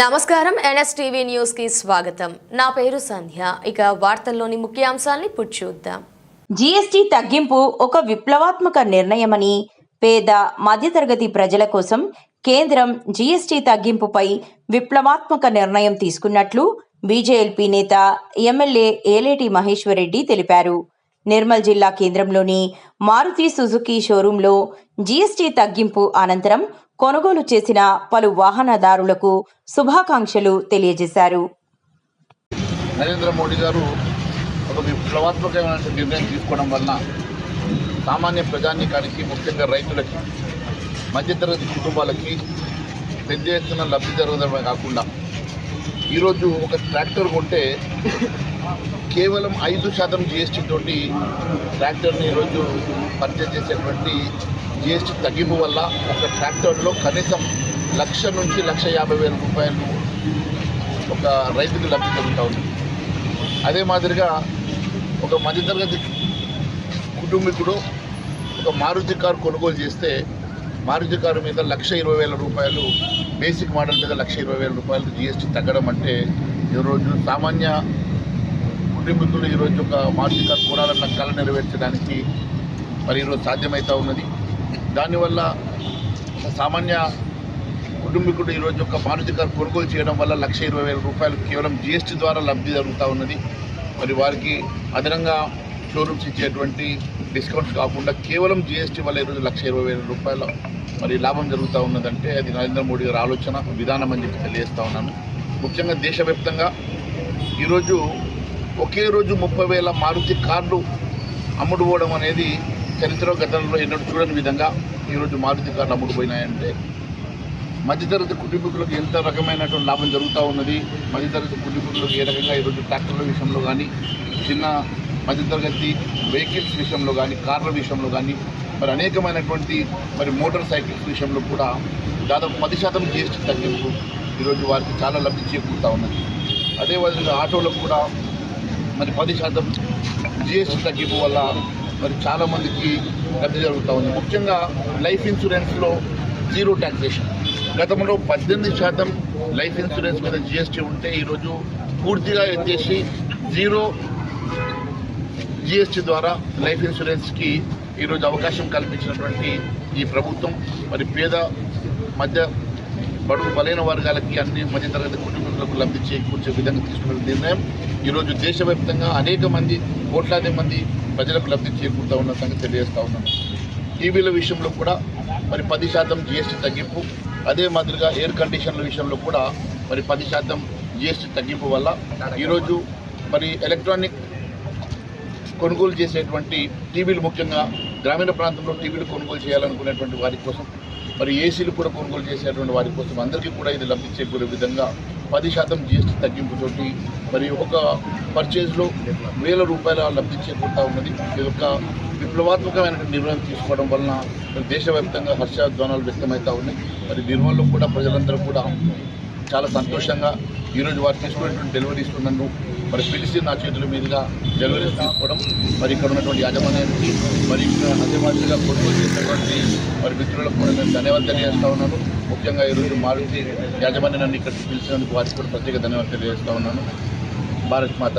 నమస్కారం. ఎన్ఎస్టీవీ న్యూస్కి స్వాగతం. నా పేరు సంధ్య. ఇక వార్తల్లోని ముఖ్యాంశాల్ని పుట్టి చూద్దాం. జీఎస్టీ తగ్గింపు ఒక విప్లవాత్మక నిర్ణయమని పేద మధ్యతరగతి ప్రజల కోసం కేంద్రం జీఎస్టీ తగ్గింపుపై విప్లవాత్మక నిర్ణయం తీసుకున్నట్లు బీజేఎల్పీ నేత ఎమ్మెల్యే ఏలేటి మహేశ్వరరెడ్డి తెలిపారు. నిర్మల్ జిల్లా కేంద్రంలోని మారుతి సుజుకి షోరూంలో జీఎస్టీ తగ్గింపు అనంతరం కొనుగోలు చేసిన పలు వాహనదారులకు శుభాకాంక్షలు తెలియజేశారు. నరేంద్ర మోడీ గారు ఒక విప్లవాత్మకమైన నిర్ణయం తీసుకోవడం వలన సామాన్య ప్రజానికానికి ముఖ్యంగా రైతులకి మధ్యతరగతి కుటుంబాలకి పెద్ద ఎత్తున లబ్ధి జరగడమే కాకుండా ఈరోజు ఒక ట్రాక్టర్ కొంటే కేవలం ఐదు శాతం జిఎస్టీ తోటి ట్రాక్టర్ని ఈరోజు పర్చేజ్ చేసేటువంటి జిఎస్టీ తగ్గింపు వల్ల ఒక ట్రాక్టర్లో కనీసం లక్ష నుంచి లక్ష యాభై వేల రూపాయలు ఒక రైతుకు లబ్ధి కలుగుతూ ఉంది. అదే మాదిరిగా ఒక మధ్యతరగతి కుటుంబీకుడు ఒక మారుతి కారు కొనుగోలు చేస్తే మారుతి కారు మీద లక్ష ఇరవై వేల రూపాయలు బేసిక్ మోడల్ మీద లక్ష ఇరవై వేల రూపాయలు జిఎస్టీ తగ్గడం అంటే ఈరోజు సామాన్య కుటుంబీకులు ఈరోజు ఒక మానసిక కారు కొనాలన్న కళ నెరవేర్చడానికి మరి ఈరోజు సాధ్యమవుతూ ఉన్నది. దానివల్ల సామాన్య కుటుంబీకుడు ఈరోజు ఒక మానసిక కొనుగోలు చేయడం వల్ల లక్ష ఇరవై వేల రూపాయలు కేవలం జిఎస్టీ ద్వారా లబ్ధి జరుగుతూ ఉన్నది. మరి వారికి అదనంగా షోరూమ్స్ ఇచ్చేటువంటి డిస్కౌంట్స్ కాకుండా కేవలం జిఎస్టీ వల్ల ఈరోజు లక్ష ఇరవై వేల రూపాయల మరి లాభం జరుగుతూ ఉన్నదంటే అది నరేంద్ర మోడీ గారి ఆలోచన విధానం అని చెప్పి తెలియజేస్తా ఉన్నాను. ముఖ్యంగా దేశవ్యాప్తంగా ఈరోజు ఒకే రోజు ముప్పై వేల మారుతి కార్లు అమ్ముడు పోవడం అనేది చరిత్ర గతంలో ఎన్నడూ చూడని విధంగా ఈరోజు మారుతి కార్లు అమ్ముడు పోయినాయంటే మధ్యతరగతి కుటుంబీకులకు ఎంత రకమైనటువంటి లాభం జరుగుతూ ఉన్నది మధ్యతరగతి కుటుంబీకులకు ఏ రకంగా ఈరోజు ట్రాక్టర్ల విషయంలో కానీ చిన్న మధ్యతరగతి వెహికల్స్ విషయంలో కానీ కార్ల విషయంలో కానీ మరి అనేకమైనటువంటి మరి మోటార్ సైకిల్స్ విషయంలో కూడా దాదాపు పది శాతం జిఎస్టీ తగ్గింపు ఈరోజు వారికి చాలా లబ్ధి చేకూరుతూ ఉన్నది. అదేవిధంగా ఆటోలకు కూడా మరి పది శాతం జిఎస్టీ తగ్గింపు వల్ల మరి చాలామందికి లబ్ధి జరుగుతూ ఉంది. ముఖ్యంగా లైఫ్ ఇన్సూరెన్స్లో జీరో ట్యాక్సేషన్ గతంలో పద్దెనిమిది శాతం లైఫ్ ఇన్సూరెన్స్ మీద జిఎస్టీ ఉంటే ఈరోజు పూర్తిగా ఎత్తేసి జీరో జిఎస్టీ ద్వారా లైఫ్ ఇన్సూరెన్స్కి ఈరోజు అవకాశం కల్పించినటువంటి ఈ ప్రభుత్వం. మరి పేద మధ్య బడుగు బలైన వర్గాలకి అన్ని మధ్యతరగతి కుటుంబాలకు లబ్ధి చేకూర్చే విధంగా తీసుకున్న నిర్ణయం ఈరోజు దేశవ్యాప్తంగా అనేక మంది కోట్లాది మంది ప్రజలకు లబ్ధి చేకూరుతూ ఉన్న సంగతి తెలియజేస్తూ ఉన్నాను. టీవీల విషయంలో కూడా మరి పది శాతం జిఎస్టీ తగ్గింపు అదే మాదిరిగా ఎయిర్ కండిషన్ల విషయంలో కూడా మరి పది శాతం జిఎస్టీ తగ్గింపు వల్ల ఈరోజు మరి ఎలక్ట్రానిక్ కొనుగోలు చేసేటువంటి టీవీలు ముఖ్యంగా గ్రామీణ ప్రాంతంలో టీవీలు కొనుగోలు చేయాలనుకునేటువంటి వారి కోసం మరి ఏసీలు కూడా కొనుగోలు చేసేటువంటి వారి కోసం అందరికీ కూడా ఇది లబ్ధి చేకూరే విధంగా పది శాతం జిఎస్టీ తగ్గింపుతోటి మరి ఒక పర్చేజ్లో వేల రూపాయల లబ్ధి చేకూరుతూ ఉన్నది. ఇది ఒక విప్లవాత్మకమైన నిర్ణయం తీసుకోవడం వలన దేశవ్యాప్తంగా హర్షధ్వానాలు వ్యక్తమవుతూ ఉన్నాయి. మరి నిర్మల్లో కూడా ప్రజలందరూ కూడా చాలా సంతోషంగా ఈరోజు వారు తీసుకున్నటువంటి డెలివరీస్ నన్ను మరి పిలిచి నా చేతుల మీదుగా డెలివరీస్ తీసుకోవడం మరి ఇక్కడ ఉన్నటువంటి యాజమాన్యానికి మరి ఇక్కడ అదే మాదిరిగా కొనుగోలు చేసినటువంటి మరి మిత్రులకు కూడా నేను ధన్యవాదాలు తెలియజేస్తా ఉన్నాను. ముఖ్యంగా ఈరోజు మారుతి యాజమాన్యాన్ని ఇక్కడికి పిలిచినందుకు వారికి కూడా ప్రత్యేక ధన్యవాదాలు తెలియజేస్తా ఉన్నాను. భారత్ మాత